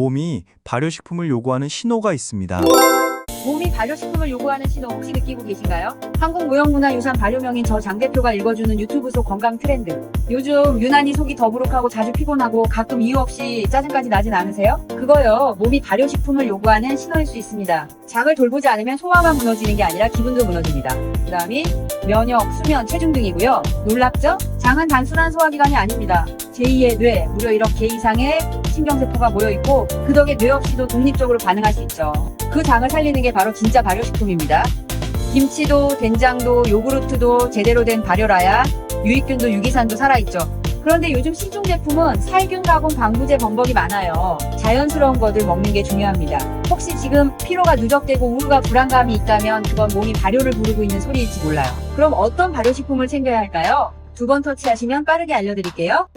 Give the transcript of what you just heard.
몸이 발효식품을 요구하는 신호가 있습니다. 몸이 발효식품을 요구하는 신호 혹시 느끼고 계신가요? 한국무형문화유산 발효명인 저 장 대표가 읽어주는 유튜브 속 건강 트렌드. 요즘 유난히 속이 더부룩하고 자주 피곤하고 가끔 이유 없이 짜증까지 나진 않으세요? 그거요. 몸이 발효식품을 요구하는 신호일 수 있습니다. 장을 돌보지 않으면 소화만 무너지는 게 아니라 기분도 무너집니다. 그 다음이 면역, 수면, 체중 등이고요. 놀랍죠? 장은 단순한 소화기관이 아닙니다. 제2의 뇌, 무려 1억 개 이상의 신경세포가 모여있고 그 덕에 뇌 없이도 독립적으로 반응할 수 있죠. 그 장을 살리는 게 바로 진짜 발효식품입니다. 김치도 된장도 요구르트도 제대로 된 발효라야 유익균도 유기산도 살아있죠. 그런데 요즘 신종 제품은 살균 가공 방부제 범벅이 많아요. 자연스러운 것들 먹는 게 중요합니다. 혹시 지금 피로가 누적되고 우울과 불안감이 있다면 그건 몸이 발효를 부르고 있는 소리일지 몰라요. 그럼 어떤 발효식품을 챙겨야 할까요? 두 번 터치하시면 빠르게 알려드릴게요.